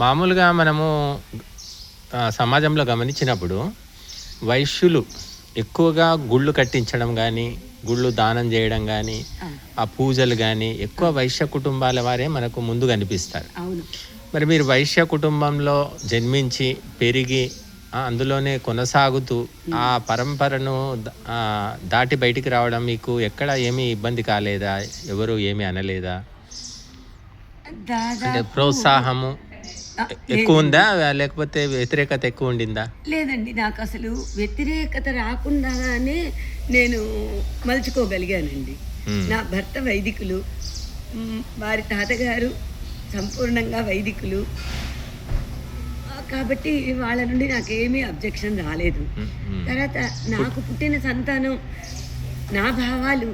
మామూలుగా మనము సమాజంలో గమనించినప్పుడు వైశ్యులు ఎక్కువగా గుళ్ళు కట్టించడం కానీ గుళ్ళు దానం చేయడం కానీ ఆ. పూజలు కానీ ఎక్కువ వైశ్య కుటుంబాల వారే మనకు ముందు కనిపిస్తారు. మరి మీరు వైశ్య కుటుంబంలో జన్మించి పెరిగి అందులోనే కొనసాగుతూ ఆ పరంపరను దాటి బయటికి రావడం మీకు ఎక్కడ ఏమీ ఇబ్బంది కాలేదా? ఎవరు ఏమీ అనలేదా? అంటే ప్రోత్సాహము ఎక్కువ ఉందా? లేకపోతే వ్యతిరేకత ఎక్కువ ఉండిందా? లేదండి నాకు అసలు వ్యతిరేకత రాకుండానే నేను మలుచుకోగలిగానండి. నా భర్త వైదికులు వారి తాతగారు సంపూర్ణంగా వైదికులు. కాబట్టి వాళ్ళ నుండి నాకేమీ అబ్జెక్షన్ రాలేదు. తర్వాత నాకు పుట్టిన సంతానం నా భావాలు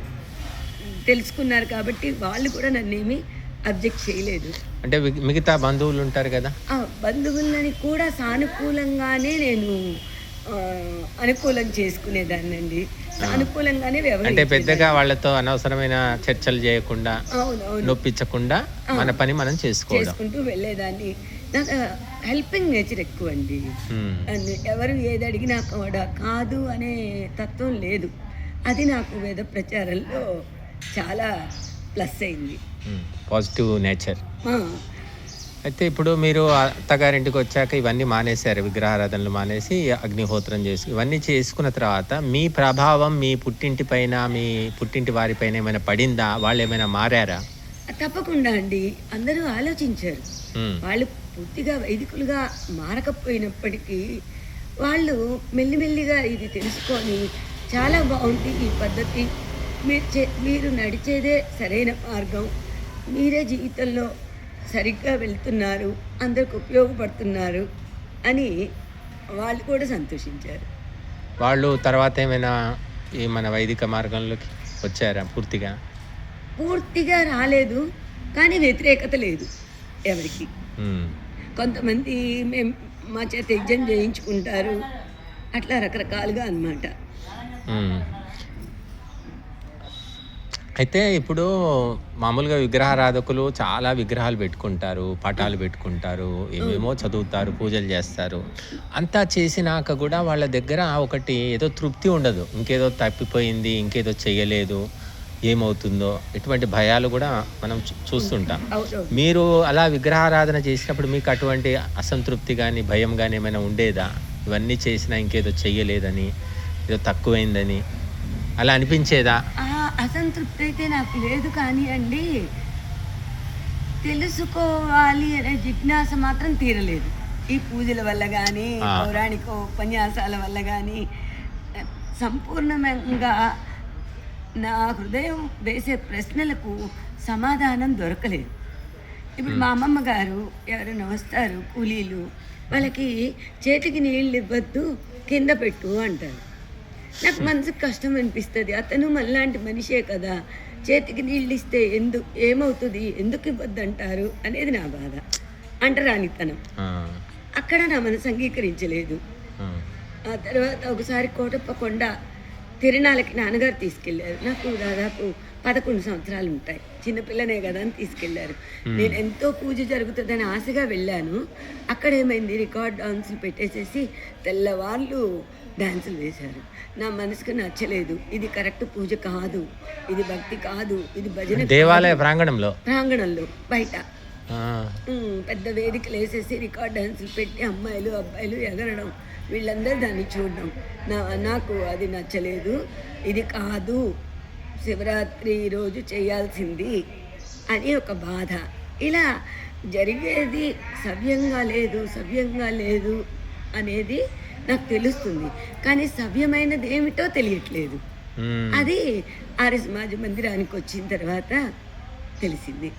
తెలుసుకున్నారు కాబట్టి వాళ్ళు కూడా నన్నేమి అబ్జెక్ట్ చేయలేదు. అంటే మిగతా బంధువులు ఉంటారు కదా? ఆ బంధువులని కూడా సానుకూలంగానే నేను అనుకూలం చేసుకునేదాన్నండి. సానుకూలంగానే అంటే పెద్దగా వాళ్ళతో అనవసరమైన చర్చలు చేయకుండా నొప్పించకుండా మన పని మనం చేసుకోవడం. చేసుకుంటూ వెళ్ళేదాన్ని. నాకు హెల్పింగ్ నేచర్ ఎక్కువ అండి ఎవరు ఏది అడిగినా కూడా కాదు అనే తత్వం లేదు. అది నాకు వేద ప్రచారంలో చాలా ప్లస్ అయింది. Positive nature. అయితే ఇప్పుడు మీరు అత్తగారింటికి వచ్చాక ఇవన్నీ మానేశారు విగ్రహారాధనలు మానేసి అగ్నిహోత్రం చేసి ఇవన్నీ చేసుకున్న తర్వాత మీ ప్రభావం మీ పుట్టింటి పైన మీ పుట్టింటి వారి పైన ఏమైనా పడిందా? వాళ్ళు ఏమైనా మారారా? తప్పకుండా అండి. అందరూ ఆలోచించారు. వాళ్ళు పూర్తిగా వైదికులుగా మారకపోయినప్పటికీ వాళ్ళు మెల్లిమెల్లిగా ఇది తెలుసుకొని చాలా బాగుంది ఈ పద్ధతి. మీరు చే మీరు నడిచేదే సరైన మార్గం. మీరే జీవితంలో సరిగ్గా వెళ్తున్నారు అందరికి ఉపయోగపడుతున్నారు అని వాళ్ళు కూడా సంతోషించారు. వాళ్ళు తర్వాత ఏమైనా ఈ మన వైదిక మార్గంలోకి వచ్చారా పూర్తిగా? పూర్తిగా రాలేదు కానీ వ్యతిరేకత లేదు ఎవరికి. కొంతమంది మేము మా చేత యజ్ఞం చేయించుకుంటారు అట్లా రకరకాలుగా అన్నమాట. మ్మ్. అయితే ఇప్పుడు మామూలుగా విగ్రహారాధకులు చాలా విగ్రహాలు పెట్టుకుంటారు పటాలు పెట్టుకుంటారు ఏమేమో చదువుతారు పూజలు చేస్తారు. అంతా చేసినాక కూడా వాళ్ళ దగ్గర ఒకటి ఏదో తృప్తి ఉండదు. ఇంకేదో తప్పిపోయింది ఇంకేదో చేయలేదు ఏమవుతుందో ఇటువంటి భయాలు కూడా మనం చూస్తుంటాం. మీరు అలా విగ్రహారాధన చేసినప్పుడు మీకు అటువంటి అసంతృప్తి కానీ భయం కానీ ఏమైనా ఉండేదా? ఇవన్నీ చేసినా ఇంకేదో చెయ్యలేదని ఏదో తక్కువైందని అలా అనిపించేదా? అసంతృప్తి అయితే నాకు లేదు కానీ అండి తెలుసుకోవాలి అనే జిజ్ఞాస మాత్రం తీరలేదు. ఈ పూజల వల్ల కానీ. పౌరాణిక ఉపన్యాసాల వల్ల కానీ సంపూర్ణంగా నా హృదయం వేసే ప్రశ్నలకు సమాధానం దొరకలేదు. ఇప్పుడు మా అమ్మమ్మ గారు ఎవరైనా వస్తారు కూలీలు వాళ్ళకి చేతికి నీళ్ళు ఇవ్వద్దు కింద పెట్టు అంటారు. నాకు మనసుకు కష్టం అనిపిస్తుంది. అతను మనలాంటి మనిషే కదా. చేతికి నీళ్ళు ఇస్తే ఎందు ఏమవుతుంది? ఎందుకు ఇవ్వద్దు అంటారు అనేది నా బాధ. అంటరానితనం. అక్కడ నా మనసు అంగీకరించలేదు. ఆ, ఆ తర్వాత ఒకసారి కోటప్ప కొండ తిరణాలకి నాన్నగారు తీసుకెళ్ళారు. నాకు దాదాపు పదకొండు సంవత్సరాలు ఉంటాయి. చిన్నపిల్లనే కదా అని తీసుకెళ్ళారు. నేను ఎంతో పూజ జరుగుతుందని ఆశగా వెళ్ళాను. అక్కడ ఏమైంది? రికార్డ్ డాన్సులు పెట్టేసేసి తెల్లవాళ్ళు డాన్సులు వేశారు. నా మనసుకు నచ్చలేదు. ఇది కరెక్ట్ పూజ కాదు. ఇది భక్తి కాదు. ఇది భజన దేవాలయ ప్రాంగణంలో? ప్రాంగణంలో బయట. పెద్ద వేదికలు వేసేసి రికార్డ్ డాన్సులు పెట్టి అమ్మాయిలు అబ్బాయిలు ఎగరడం. వీళ్ళందరూ దాన్ని చూడడం. నా నాకు అది నచ్చలేదు. ఇది కాదు. శివరాత్రి రోజు చేయాల్సింది అని ఒక బాధ. ఇలా జరిగేది సవ్యంగా లేదు సవ్యంగా లేదు అనేది నాకు తెలుస్తుంది. కానీ సవ్యమైనది ఏమిటో తెలియట్లేదు. అది ఆర్య సమాజ మందిరానికి వచ్చిన తర్వాత తెలిసింది.